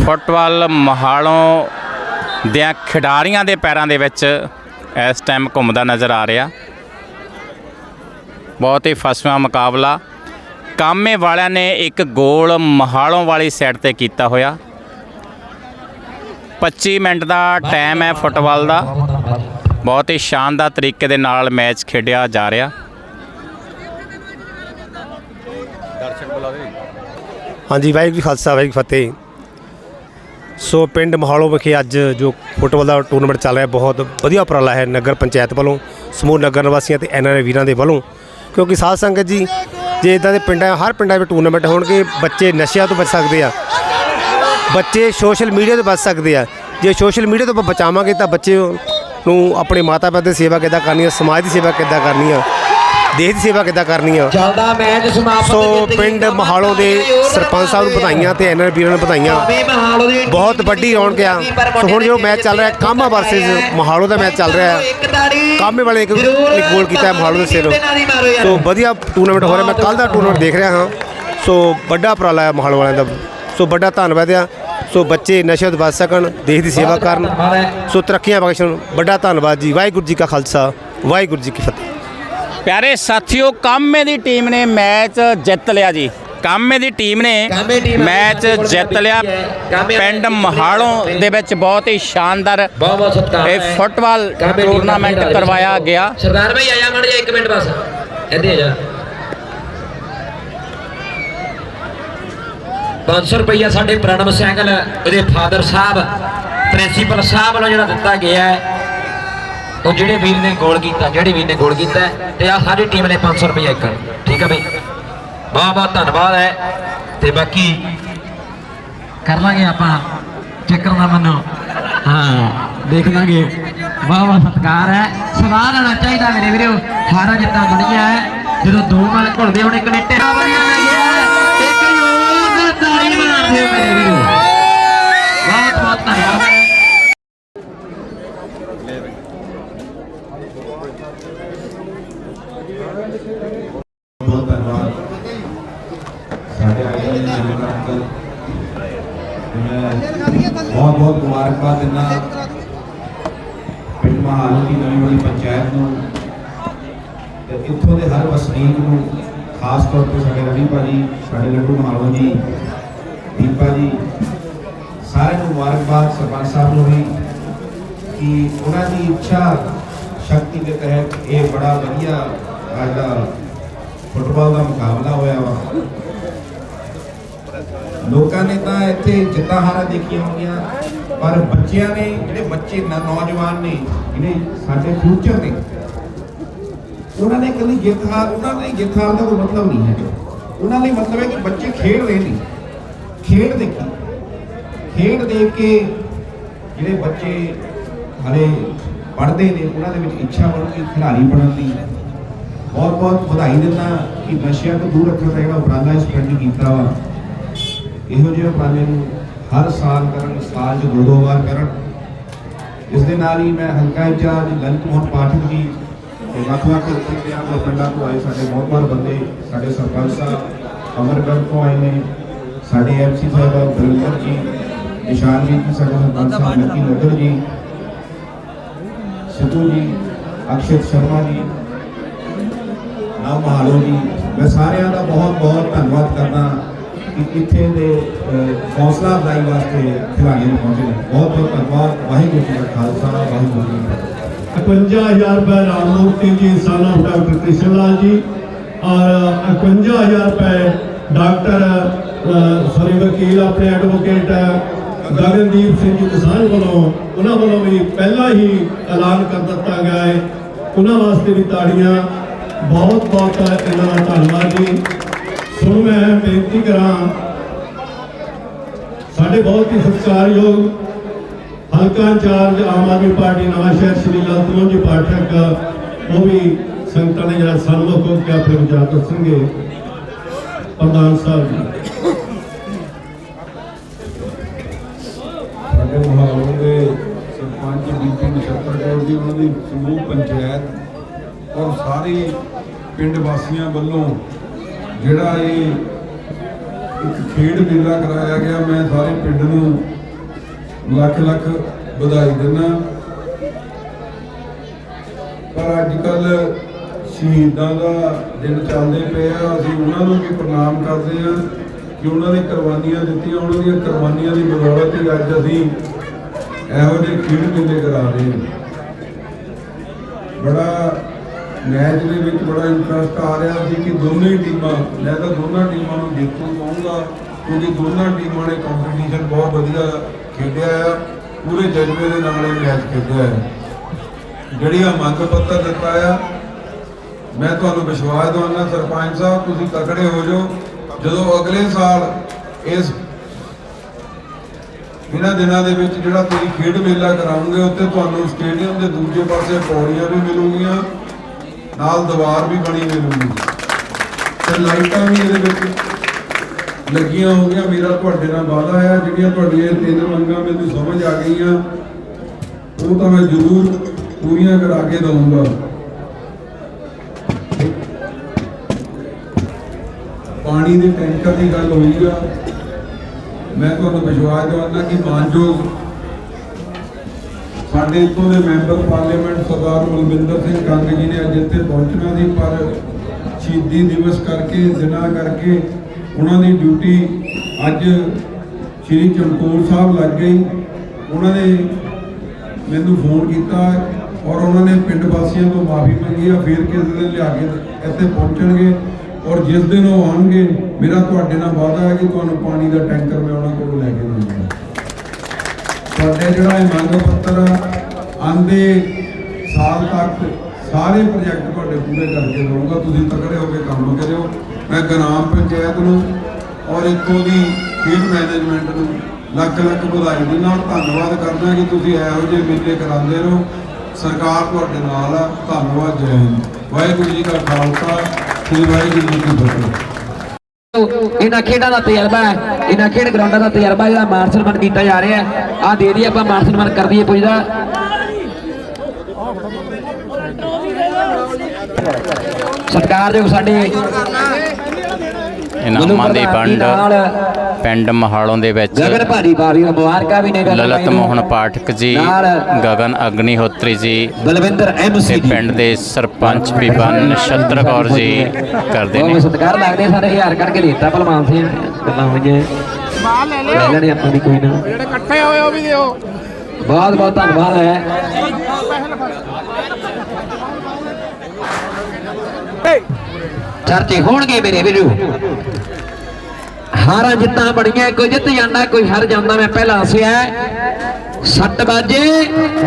ਫੁੱਟਬਾਲ ਮਹਾਲੋਂ ਦਿਆਂ ਖਿਡਾਰੀਆਂ ਦੇ ਪੈਰਾਂ ਦੇ ਵਿੱਚ ਇਸ ਟਾਈਮ ਘੁੰਮਦਾ ਨਜ਼ਰ ਆ ਰਿਹਾ। ਬਹੁਤ ਹੀ ਫਸਵਾ ਮੁਕਾਬਲਾ। ਕਾਮੇ ਵਾਲਿਆਂ ਨੇ ਇੱਕ ਗੋਲ ਮਹਾਲੋਂ ਵਾਲੀ ਸਾਈਡ ਤੇ ਕੀਤਾ ਹੋਇਆ। 25 ਮਿੰਟ ਦਾ ਟਾਈਮ ਹੈ ਫੁੱਟਬਾਲ ਦਾ। ਬਹੁਤ ਹੀ ਸ਼ਾਨਦਾਰ ਤਰੀਕੇ ਦੇ ਨਾਲ ਮੈਚ ਖੇਡਿਆ ਜਾ ਰਿਹਾ। ਹਾਂਜੀ, ਵਾਹਿਗੁਰੂ ਖਾਲਸਾ, ਵਾਹਿਗੁਰੂ ਫਤਿਹ। ਸੋ ਪਿੰਡ ਮਹਾਲੋਂ ਵਿਖੇ ਅੱਜ ਜੋ ਫੁੱਟਬਾਲ ਦਾ ਟੂਰਨਾਮੈਂਟ ਚੱਲ ਰਿਹਾ, ਬਹੁਤ ਵਧੀਆ ਉਪਰਾਲਾ ਹੈ ਨਗਰ ਪੰਚਾਇਤ ਵੱਲੋਂ। ਸਮੂਹ ਨਗਰ ਨਿਵਾਸੀਆਂ ਤੇ ਐਨਆਰਆਈ ਵੀਰਾਂ ਦੇ ਵੱਲੋਂ ਕਿਉਂਕਿ ਸਾਧ ਸੰਗਤ ਜੀ, ਜੇ ਇਦਾਂ ਦੇ ਪਿੰਡਾਂ, ਹਰ ਪਿੰਡਾਂ ਵਿੱਚ ਟੂਰਨਾਮੈਂਟ ਹੋਣਗੇ, ਬੱਚੇ ਨਸ਼ਿਆਂ ਤੋਂ ਬਚ ਸਕਦੇ ਆ। ਬੱਚੇ ਸੋਸ਼ਲ ਮੀਡੀਆ ਤੋਂ ਬਚ ਸਕਦੇ ਆ। ਜੇ ਸੋਸ਼ਲ ਮੀਡੀਆ ਤੋਂ ਆਪਾਂ ਬਚਾਵਾਂਗੇ ਤਾਂ ਬੱਚੇ ਨੂੰ ਆਪਣੇ ਮਾਤਾ ਪਿਤਾ ਦੀ ਸੇਵਾ ਕਿੱਦਾਂ ਕਰਨੀ ਆ, ਸਮਾਜ ਦੀ ਸੇਵਾ ਕਿੱਦਾਂ ਕਰਨੀ ਆ। ਦੇਸ਼ ਦੀ ਸੇਵਾ ਕਿੱਦਾਂ ਕਰਨੀ ਆ? ਚੱਲਦਾ ਮੈਚ ਸਮਾਪਤ ਸੋ ਪਿੰਡ ਮਹਾਲੋਂ ਦੇ ਸਰਪੰਚ ਸਾਹਿਬ ਨੂੰ ਵਧਾਈਆਂ ਤੇ ਐਨਆਰ ਵੀਰਾਂ ਨੂੰ ਵਧਾਈਆਂ। ਬਹੁਤ ਵੱਡੀ ਰੌਣਕ ਆ। ਸੋ ਹੁਣ ਜੋ ਮੈਚ ਚੱਲ ਰਿਹਾ ਕਾਮਾ ਵਰਸਸ ਮਹਾਲੋਂ ਦਾ ਮੈਚ ਚੱਲ ਰਿਹਾ ਕਾਮੇ ਵਾਲੇ ਇੱਕ ਗੋਲ ਕੀਤਾ ਮਹਾਲੋਂ ਦੇ ਸਿਰ। ਸੋ ਵਧੀਆ ਟੂਰਨਾਮੈਂਟ ਹੋ ਰਿਹਾ। ਮੈਂ ਕੱਲ ਦਾ ਟੂਰਨਾਮੈਂਟ ਦੇਖ ਰਿਹਾ ਹਾਂ। ਸੋ ਵੱਡਾ ਉਪਰਾਲਾ ਹੈ ਮਹਾਲੋਂ ਵਾਲਿਆਂ ਦਾ। ਸੋ ਵੱਡਾ ਧੰਨਵਾਦ ਆ। ਸੋ ਬੱਚੇ ਨਸ਼ੇ ਤੋਂ ਬਚ ਸਕਣ ਦੇਸ਼ ਦੀ ਸੇਵਾ ਕਰਨ। ਸੋ ਤਰੱਕੀਆਂ ਬਖਸ਼ਣ। ਵੱਡਾ ਧੰਨਵਾਦ ਜੀ। ਵਾਹਿਗੁਰੂ ਜੀ ਕਾ ਖਾਲਸਾ। ਵਾਹਿਗੁਰੂ ਜੀ ਕੀ ਫਤਿਹ। ਪਿਆਰੇ ਸਾਥੀਓ ਕਾਮੇ ਦੀ ਟੀਮ ਨੇ ਮੈਚ ਜਿੱਤ ਲਿਆ ਜੀ। ਕਾਮੇ ਦੀ ਟੀਮ ਨੇ ਮੈਚ ਜਿੱਤ ਲਿਆ। ਪਿੰਡ ਮਹਾਲੋਂ ਦੇ ਵਿੱਚ ਬਹੁਤ ਹੀ ਸ਼ਾਨਦਾਰ ਇਹ। ਫੁੱਟਬਾਲ ਟੂਰਨਾਮੈਂਟ ਕਰਵਾਇਆ ਗਿਆ। ਸਰਦਾਰ ਭਾਈ ਆਇਆ ਮੜ ਜਾ ਇੱਕ ਮਿੰਟ ਬਸ। ਇੱਥੇ ਆ ਜਾ। 500 ਰੁਪਈਆ ਸਾਡੇ ਪ੍ਰਣਮ ਸੈਂਗਲ ਇਹਦੇ ਫਾਦਰ ਸਾਹਿਬ ਪ੍ਰਿੰਸੀਪਲ ਸਾਹਿਬ ਵੱਲੋਂ ਜਿਹੜਾ ਦਿੱਤਾ ਗਿਆ ਹੈ। ਉਹ ਜਿਹੜੇ ਵੀਰ ਨੇ ਗੋਲ ਕੀਤਾ, ਜਿਹੜੇ ਵੀਰ ਨੇ ਗੋਲ ਕੀਤਾ ਤੇ ਆ ਸਾਡੀ ਟੀਮ ਨੇ 500 ਰੁਪਈਆ ਇੱਕ ਠੀਕ ਹੈ ਬਈ? ਬਹੁਤ ਬਹੁਤ ਧੰਨਵਾਦ ਹੈ। ਤੇ ਬਾਕੀ ਕਰ ਲਾਂਗੇ ਆਪਾਂ ਚੱਕਰ ਦਾ ਮੰਨੋ। ਹਾਂ, ਦੇਖ ਲਾਂਗੇ। ਵਾਹ ਵਾਹ ਸਤਕਾਰ ਹੈ। ਸਵਾਦ ਆਣਾ ਚਾਹੀਦਾ ਮੇਰੇ ਵੀਰੋ। ਹਾਰਾ ਜਿੱਤਾਂ ਦੁਨੀਆ ਹੈ। ਜਦੋਂ ਦੋ ਮਨ ਘੁਲਦੇ ਹੁਣ ਇੱਕ ਨੇ ਇੱਕ ਹੋਰ ਤਾੜੀ ਮਾਰ ਮੇਰੇ ਵੀਰੋ ਬਹੁਤ ਬਹੁਤ ਧੰਨਵਾਦ ਹੈ ਬਹੁਤ ਧੰਨਵਾਦ ਸਾਡੇ ਆਏ ਹੋਏ ਨੇ ਮੇਰੇ ਅੰਕਲ ਤੇ ਮੈਂ ਬਹੁਤ ਬਹੁਤ ਦਿੰਦਾ ਪਿੰਡ ਮਹਾਲ ਦੀ ਨਵੀਂ ਬਣੀ ਪੰਚਾਇਤ ਨੂੰ ਤੇ ਇੱਥੋਂ ਦੇ ਹਰ ਵਸਨੀਕ ਨੂੰ ਖਾਸ ਤੌਰ ਤੇ ਸਾਡੇ ਰਵੀ ਭਾਜੀ, ਸਾਡੇ ਲੱਡੂ ਮਹਾਲੂ ਜੀ, ਦੀਪਾ ਜੀ, ਸਾਰਿਆਂ ਨੂੰ ਮੁਬਾਰਕਬਾਦ ਸਰਪੰਚ ਸਾਹਿਬ ਨੂੰ ਵੀ ਕਿ ਉਹਨਾਂ ਦੀ ਇੱਛਾ ਸ਼ਕਤੀ ਦੇ ਤਹਿਤ ਇਹ ਬੜਾ ਵਧੀਆ ਅੱਜ ਦਾ ਫੁੱਟਬਾਲ ਦਾ ਮੁਕਾਬਲਾ ਹੋਇਆ ਵਾ। ਲੋਕਾਂ ਨੇ ਤਾਂ ਇੱਥੇ ਜਿੱਤਾਂ ਹਾਰਾਂ ਦੇਖੀਆਂ ਹੋਣਗੀਆਂ। ਪਰ ਬੱਚਿਆਂ ਨੇ, ਜਿਹੜੇ ਬੱਚੇ ਨ- ਨੌਜਵਾਨ ਨੇ ਜਿਹੜੇ ਸਾਡੇ ਫਿਊਚਰ ਨੇ, ਉਹਨਾਂ ਨੇ ਕਦੀ ਜਿੱਤ ਹਾਰ, ਉਹਨਾਂ ਲਈ ਜਿੱਤ ਹਾਰ ਦਾ ਕੋਈ ਮਤਲਬ ਨਹੀਂ ਹੈ। ਉਹਨਾਂ ਲਈ ਮਤਲਬ ਹੈ ਕਿ ਬੱਚੇ ਖੇਡ ਰਹੇ ਨੇ। ਖੇਡ ਦੇਖੀ। ਖੇਡ ਦੇਖ ਕੇ ਜਿਹੜੇ ਬੱਚੇ ਹਲੇ ਪੜ੍ਹਦੇ ਨੇ, ਉਹਨਾਂ ਦੇ ਵਿੱਚ ਇੱਛਾ ਬਣੂਗੀ ਖਿਡਾਰੀ ਬਣਨ ਦੀ। ਬਹੁਤ ਬਹੁਤ ਵਧਾਈ ਦਿੰਦਾ ਕਿ ਨਸ਼ਿਆਂ ਤੋਂ ਦੂਰ ਰੱਖਣ ਦਾ ਜਿਹੜਾ ਉਪਰਾਲਾ ਇਸ ਪਿੰਡ ਕੀਤਾ ਵਾ। ਇਹੋ ਜਿਹੇ ਉਪਰਾਲੇ ਨੂੰ ਹਰ ਸਾਲ ਕਰਨ ਸਾਲ 'ਚ ਦੋ ਦੋ ਵਾਰ ਕਰਨ। ਇਸ ਦੇ ਨਾਲ ਹੀ ਮੈਂ ਹਲਕਾ ਇੰਚਾਰਜ ਲਲਿਤ ਮੋਹਨ ਪਾਠਕ ਜੀ ਤੇ ਵੱਖ ਵੱਖ ਜ਼ਿਲ੍ਹਿਆਂ ਤੋਂ ਪਿੰਡਾਂ ਤੋਂ ਆਏ ਸਾਡੇ ਬਹੁਤ ਬੰਦੇ ਸਾਡੇ ਸਰਪੰਚ ਸਾਹਿਬ ਅਮਰਗੜ੍ਹ ਤੋਂ ਆਏ ਨੇ ਸਾਡੇ ਐਮਸੀ ਸਾਹਿਬ ਬਰਿੰਦਰ ਜੀ ਨਿਸ਼ਾਨ ਜੀ ਸਾਡੇ ਸਰਪੰਚ ਸਾਹਿਬ ਲੱਕੀ ਨਗਰ ਜੀ ਸਿੱਧੂ ਜੀ ਅਕਸ਼ਿਤ ਸ਼ਰਮਾ ਜੀ ਨਾਮ ਮਹਾਲੋ ਜੀ। ਮੈਂ ਸਾਰਿਆਂ ਦਾ ਬਹੁਤ ਬਹੁਤ ਧੰਨਵਾਦ ਕਰਦਾ ਕਿ ਇੱਥੇ ਦੇ ਹੌਸਲਾ ਅਫਜ਼ਾਈ ਵਾਸਤੇ ਖਿਡਾਰੀਆਂ ਨੂੰ ਪਹੁੰਚੇ ਨੇ। ਬਹੁਤ ਬਹੁਤ ਧੰਨਵਾਦ। ਵਾਹਿਗੁਰੂ ਜੀ ਦਾ ਖਾਲਸਾ, ਵਾਹਿਗੁਰੂ ਜੀ ਕੀ ਫਤਿਹ। ਰੁਪਏ ਰਾਮ ਮੂਰਤੀ ਜੀ ਸਾਨਾ ਡਾਕਟਰ ਕ੍ਰਿਸ਼ਨ ਲਾਲ ਜੀ ਔਰ 51000 ਰੁਪਏ ਡਾਕਟਰ ਸੋਰੀ, ਵਕੀਲ, ਆਪਣੇ ਐਡਵੋਕੇਟ ਗਗਨਦੀਪ ਸਿੰਘ ਜੀ ਕਿਸਾਨ ਵੱਲੋਂ, ਉਹਨਾਂ ਵੱਲੋਂ ਵੀ ਪਹਿਲਾਂ ਹੀ ਐਲਾਨ ਕਰ ਦਿੱਤਾ ਗਿਆ ਹੈ। ਉਹਨਾਂ ਵਾਸਤੇ ਵੀ ਤਾੜੀਆਂ। ਬਹੁਤ ਬਹੁਤ ਇਹਨਾਂ ਦਾ ਧੰਨਵਾਦ ਜੀ। ਸੋ ਮੈਂ ਬੇਨਤੀ ਕਰਾਂ ਸਾਡੇ ਬਹੁਤ ਹੀ ਸਤਿਕਾਰਯੋਗ ਹਲਕਾ ਇੰਚਾਰਜ ਆਮ ਆਦਮੀ ਪਾਰਟੀ ਨਵਾਂ ਸ਼੍ਰੀ ਲਲਤਮਨ ਜੀ ਪਾਠਕ, ਉਹ ਵੀ ਸੰਗਤਾਂ ਨੇ ਜਿਹੜਾ ਸਨਮੁਖ ਹੋ ਕੇ ਆਪਣੇ ਵਿਚਾਰ ਦੱਸਣਗੇ। ਪ੍ਰਧਾਨ ਸਾਹਿਬ ਜੀ। ਸਾਡੇ ਮੁਹਾਵਰੇ ਦੇ ਸਰਪੰਚ ਬੀਬੀ ਨਛੱਤਰ ਕੌਰ ਜੀ, ਉਹਨਾਂ ਦੀ ਸਮੂਹ ਪੰਚਾਇਤ ਔਰ ਸਾਰੇ ਪਿੰਡ ਵਾਸੀਆਂ ਵੱਲੋਂ ਜਿਹੜਾ ਇਹ ਇੱਕ ਖੇਡ ਮੇਲਾ ਕਰਾਇਆ ਗਿਆ। ਮੈਂ ਸਾਰੇ ਪਿੰਡ ਨੂੰ ਲੱਖ ਲੱਖ ਵਧਾਈ ਦਿੰਦਾ। ਪਰ ਅੱਜ ਕੱਲ ਸ਼ਹੀਦਾਂ ਦਾ ਦਿਨ ਚੱਲਦੇ ਪਏ ਆ। ਅਸੀਂ ਉਹਨਾਂ ਨੂੰ ਵੀ ਪ੍ਰਣਾਮ ਕਰਦੇ ਆ ਕਿ ਉਹਨਾਂ ਨੇ ਕੁਰਬਾਨੀਆਂ ਦਿੱਤੀਆਂ, ਉਹਨਾਂ ਦੀਆਂ ਕੁਰਬਾਨੀਆਂ ਦੀ ਬਦੌਲਤ ਹੀ ਅੱਜ ਅਸੀਂ ਇਹੋ ਜਿਹੇ ਖੇਡ ਮੇਲੇ ਕਰਾ ਰਹੇ ਹਾਂ। ਬੜਾ ਮੈਚ ਦੇ ਵਿੱਚ ਬੜਾ ਇੰਟਰਸਟ ਆ ਰਿਹਾ ਸੀ ਕਿ ਦੋਨੇ ਟੀਮਾਂ, ਮੈਂ ਤਾਂ ਦੋਨਾਂ ਟੀਮਾਂ ਨੂੰ ਜੇਤੂ ਕਹੂੰਗਾ ਕਿਉਂਕਿ ਦੋਨਾਂ ਟੀਮਾਂ ਨੇ ਕੰਪੀਟੀਸ਼ਨ ਬਹੁਤ ਵਧੀਆ ਖੇਡਿਆ ਆ, ਪੂਰੇ ਜਜ਼ਬੇ ਦੇ ਨਾਲ ਇਹ ਮੈਚ ਖੇਡਿਆ ਹੈ ਜਿਹੜੀ ਆ ਮੰਗ ਪੱਤਰ ਦਿੱਤਾ ਆ, ਮੈਂ ਤੁਹਾਨੂੰ ਵਿਸ਼ਵਾਸ ਦਵਾਉਣਾ ਸਰਪੰਚ ਸਾਹਿਬ, ਤੁਸੀਂ ਤਕੜੇ ਹੋ ਜਾਓ। ਜਦੋਂ ਅਗਲੇ ਸਾਲ ਇਸ ਇਹਨਾਂ ਦਿਨਾਂ ਦੇ ਵਿੱਚ ਜਿਹੜਾ ਤੁਸੀਂ ਖੇਡ ਮੇਲਾ ਕਰਾਉਂਗੇ ਉੱਤੇ ਤੁਹਾਨੂੰ ਸਟੇਡੀਅਮ ਦੇ ਦੂਜੇ ਪਾਸੇ ਪੌੜੀਆਂ ਵੀ ਮਿਲੂਗੀਆਂ। ਨਾਲ ਦੀਵਾਰ ਵੀ ਬਣੀ ਮਿਲੂਗੀ ਤੇ ਲਾਈਟਾਂ ਵੀ ਇਹਦੇ ਵਿੱਚ ਲੱਗੀਆਂ ਹੋਣਗੀਆਂ ਮੇਰਾ ਤੁਹਾਡੇ ਨਾਲ ਵਾਅਦਾ ਹੈ, ਜਿਹੜੀਆਂ ਤੁਹਾਡੀਆਂ ਤਿੰਨ ਮੰਗਾਂ ਮੈਨੂੰ ਸਮਝ ਆ ਗਈਆਂ, ਉਹ ਤਾਂ ਮੈਂ ਜ਼ਰੂਰ ਪੂਰੀਆਂ ਕਰਾ ਕੇ ਦਊਂਗਾ। ਪਾਣੀ ਦੇ ਟੈਂਕਰ ਦੀ ਗੱਲ ਹੋਈ ਆ। ਮੈਂ ਤੁਹਾਨੂੰ ਵਿਸ਼ਵਾਸ ਦਿਵਾਉਂਦਾ ਕਿ ਮਾਨਯੋਗ ਸਾਡੇ ਇੱਥੋਂ ਦੇ ਮੈਂਬਰ ਪਾਰਲੀਮੈਂਟ ਸਰਦਾਰ ਮਲਵਿੰਦਰ ਸਿੰਘ ਕੰਗ ਜੀ ਨੇ ਅੱਜ ਇੱਥੇ ਪਹੁੰਚਣਾ ਸੀ, ਪਰ ਸ਼ਹੀਦੀ ਦਿਵਸ ਕਰਕੇ, ਦਿਨਾਂ ਕਰਕੇ ਉਹਨਾਂ ਦੀ ਡਿਊਟੀ ਅੱਜ ਸ਼੍ਰੀ ਚਮਕੌਰ ਸਾਹਿਬ ਲੱਗ ਗਈ। ਉਹਨਾਂ ਨੇ ਮੈਨੂੰ ਫੋਨ ਕੀਤਾ ਔਰ ਉਹਨਾਂ ਨੇ ਪਿੰਡ ਵਾਸੀਆਂ ਤੋਂ ਮਾਫੀ ਮੰਗੀ ਆ, ਫਿਰ ਕਿਸੇ ਦਿਨ ਲਿਆ ਕੇ ਇੱਥੇ ਪਹੁੰਚਣਗੇ ਔਰ ਜਿਸ ਦਿਨ ਉਹ ਆਉਣਗੇ, ਮੇਰਾ ਤੁਹਾਡੇ ਨਾਲ ਵਾਅਦਾ ਹੈ ਕਿ ਤੁਹਾਨੂੰ ਪਾਣੀ ਦਾ ਟੈਂਕਰ ਮੈਂ ਉਹਨਾਂ ਕੋਲੋਂ ਲੈ ਕੇ ਦਊਂਗਾ ਤੁਹਾਡੇ ਜਿਹੜਾ ਇਹ ਮੰਗ ਪੱਤਰ ਆ, ਆਉਂਦੇ ਸਾਲ ਤੱਕ ਸਾਰੇ ਪ੍ਰੋਜੈਕਟ ਤੁਹਾਡੇ ਪੂਰੇ ਕਰਕੇ ਦਊਂਗਾ। ਤੁਸੀਂ ਤਕੜੇ ਹੋ ਕੇ ਕੰਮ ਕਰਿਓ। ਮੈਂ ਗ੍ਰਾਮ ਪੰਚਾਇਤ ਨੂੰ ਔਰ ਇੱਥੋਂ ਦੀ ਖੇਡ ਮੈਨੇਜਮੈਂਟ ਨੂੰ ਲੱਖ ਲੱਖ ਵਧਾਈ ਦੇ ਨਾਲ ਧੰਨਵਾਦ ਕਰਦਾ ਕਿ ਤੁਸੀਂ ਇਹੋ ਜਿਹੇ ਮੇਲੇ ਕਰਾਉਂਦੇ ਰਹੋ। ਸਰਕਾਰ ਤੁਹਾਡੇ ਨਾਲ ਆ। ਧੰਨਵਾਦ ਜੈ ਹਿੰਦ। ਵਾਹਿਗੁਰੂ ਜੀ ਕਾ ਖਾਲਸਾ। ਸ੍ਰੀ ਵਾਹਿਗੁਰੂ ਜੀ ਕੀ ਫਤਿਹ। ਇਹਨਾਂ ਖੇਡਾਂ ਦਾ ਤਜਰਬਾ ਹੈ। ਇਹਨਾਂ ਖੇਡ ਗਰਾਊਂਡਾਂ ਦਾ ਤਜਰਬਾ ਜਿਹੜਾ ਮਾਨ ਸਨਮਾਨ ਕੀਤਾ ਜਾ ਰਿਹਾ ਹੈ। ਆ ਦੇ ਦੀ ਆਪਾਂ ਮਾਨ ਸਨਮਾਨ ਕਰ ਦਈਏ ਪੁੱਜਦਾ। ਸਤਿਕਾਰਯੋਗ ਸਾਡੇ ਇਨਾਮਾਂ ਦੀ ਵੰਡ ਪਿੰਡ ਮਹਾਲੋਂ ਦੇ ਵਿੱਚ ਗਗਨ ਭਾਰੀ ਨੂੰ ਮੁਬਾਰਕਾਂ ਵੀ ਨੇ ਗਗਨ ਲਲਿਤ। ਮੋਹਨ ਪਾਠਕ ਜੀ ਗਗਨ ਅਗਨੀਹੋਤਰੀ ਜੀ ਬਲਵਿੰਦਰ ਐਮਸੀ ਤੇ ਪਿੰਡ ਦੇ ਸਰਪੰਚ ਬੀਬਾ ਨਛੱਤਰ ਕੌਰ ਜੀ ਕਰਦੇ ਨੇ। ਬਹੁਤ ਸਤਿਕਾਰ ਲੱਗਦੇ ਸਾਰੇ ਹਜ਼ਾਰ ਕਰਕੇ ਦੇਤਾ ਭਲਵਾਨ ਸਿੰਘ। ਗੱਲਾਂ ਹੋਈਆਂ। ਲੈ ਲੈਣੇ ਆਪਾਂ ਵੀ ਕੋਈ ਨਾ। ਜਿਹੜੇ ਇਕੱਠੇ ਹੋਏ ਉਹ ਵੀ ਦਿਓ। ਬਹੁਤ ਬਹੁਤ ਧੰਨਵਾਦ ਹੈ। ਚਰਚੇ ਹੋਣਗੇ ਮੇਰੇ ਵੀਰੋ। ਹਾਰਾਂ ਜਿੱਤਾਂ ਬੜੀਆਂ ਕੋਈ ਜਿੱਤ ਜਾਂਦਾ, ਕੋਈ ਹਾਰ ਜਾਂਦਾ, ਮੈਂ ਪਹਿਲਾਂ ਦੱਸਿਆ ਸੱਟ ਬਾਜੇ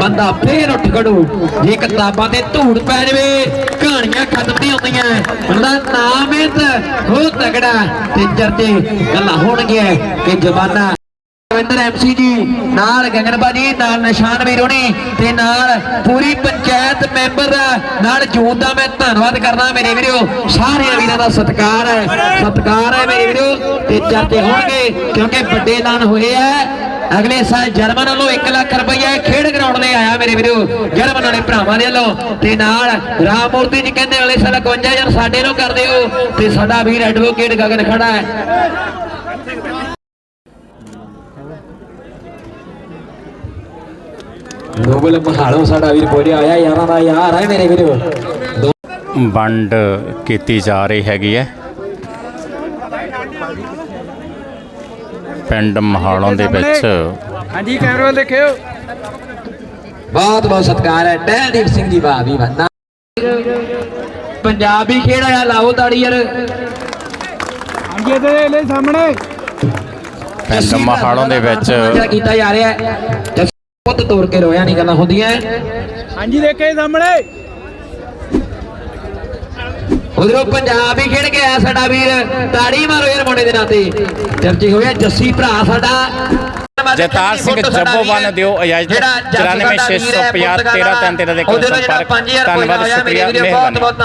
ਬੰਦਾ ਫੇਰ ਉੱਠ ਖੜੂ। ਜੇ ਕਿਤਾਬਾਂ ਤੇ ਧੂੜ ਪੈ ਜਵੇ, ਕਹਾਣੀਆਂ ਖਤਮ ਨਹੀਂ ਹੁੰਦੀਆਂ। ਬੰਦਾ ਨਾਮ ਮਿਹਨਤ ਹੋ ਤਗੜਾ ਤੇ ਚਰਚੇ ਗੱਲਾਂ ਹੋਣਗੀਆਂ, ਕਿ ਜਮਾਨਾ ਰਵਿੰਦਰ ਐਮਸੀ ਜੀ, ਨਾਲ ਗਗਨਬਾ ਜੀ ਨਾਲ ਨਿਸ਼ਾਨ ਵੀਰ ਹੋਣੀ ਤੇ ਨਾਲ ਪੂਰੀ ਪੰਚਾਇਤ ਮੈਂਬਰ, ਨਾਲ ਜੂਨ ਦਾ ਮੈਂ ਧੰਨਵਾਦ ਕਰਦਾ ਮੇਰੇ ਵੀਰੋ ਸਾਰੇ ਵੀਰਾਂ ਦਾ ਸਤਿਕਾਰ ਹੈ ਸਤਿਕਾਰ ਹੈ ਮੇਰੇ ਵੀਰੋ, ਤੇ ਚਰਚੇ ਹੋਣਗੇ ਕਿਉਂਕਿ ਵੱਡੇ ਐਲਾਨ ਹੋਏ ਆ। ਅਗਲੇ ਸਾਲ ਜਰਮਨ ਵੱਲੋਂ 1 ਲੱਖ ਰੁਪਈਆ ਖੇਡ ਗਰਾਊਂਡ ਲਈ ਆਇਆ ਮੇਰੇ ਵੀਰੋ, ਜਰਮਨ ਵਾਲੇ ਭਰਾਵਾਂ ਦੇ ਵੱਲੋਂ, ਤੇ ਨਾਲ ਰਾਮਮੂਰਤੀ ਜੀ ਕਹਿੰਦੇ ਅਗਲੇ ਸਾਲ 51000 ਸਾਡੇ ਨੂੰ ਕਰ ਦਿਓ, ਤੇ ਸਾਡਾ ਵੀਰ ਐਡਵੋਕੇਟ ਗਗਨ ਖੜਾ ਹੈ। ਨੋਬਲ ਮਹਾਲੋਂ ਸਾਡਾ ਵੀਰ ਬੋਲਿਆ ਆਇਆ ਯਾਰਾਂ ਦਾ ਯਾਰ ਹੈ ਮੇਰੇ ਵੀਰੋ ਵੰਡ ਕੀਤੀ ਜਾ ਰਹੀ ਹੈਗੀ ਹੈ ਪਿੰਡ ਮਹਾਲੋਂ ਦੇ ਵਿੱਚ ਬਹੁਤ ਬਹੁਤ ਸਤਿਕਾਰ ਹੈ ਟਹਿਲਦੀਪ ਸਿੰਘ ਜੀ ਵਾਹ ਵੀ ਵਾਹ ਪੰਜਾਬੀ ਖੇਡ ਆਇਆ ਲਾਓ ਤਾੜੀ ਯਾਰ ਪਿੰਡ ਮਹਾਲੋਂ ਦੇ ਵਿੱਚ ਕੀਤਾ ਜਾ ਰਿਹਾ ਹੈ ਪੁੱਤ ਤੋੜ ਕੇ ਰੋਇਆ ਨਹੀਂ ਗੱਲਾਂ ਹੁੰਦੀਆਂ। ਹਾਂਜੀ ਦੇਖੇ ਸਾਹਮਣੇ। ਉਧਰੋਂ ਪੰਜਾਬ ਹੀ ਖੇਡ ਕੇ ਆਇਆ ਸਾਡਾ ਵੀਰ। ਤਾੜੀ ਮਾਰੋ ਯਾਰ ਮੁੰਡੇ ਦੇ ਨਾਂ ਤੇ ਚਰਚੇ ਹੋਇਆ ਜੱਸੀ ਭਰਾ ਸਾਡਾ। ਜਤਾਰ ਸਿੰਘ ਜੱਬੋਵਾਨ ਦਿਓ ਇਜਾਜ਼ਤ। 94 650 13 13 ਦੇ ਕੋਲ ਸੰਪਰਕ। ਧੰਨਵਾਦ ਸ਼ੁਕਰੀਆ ਮਿਹਰਬਾਨੀ। ਬਹੁਤ ਬਹੁਤ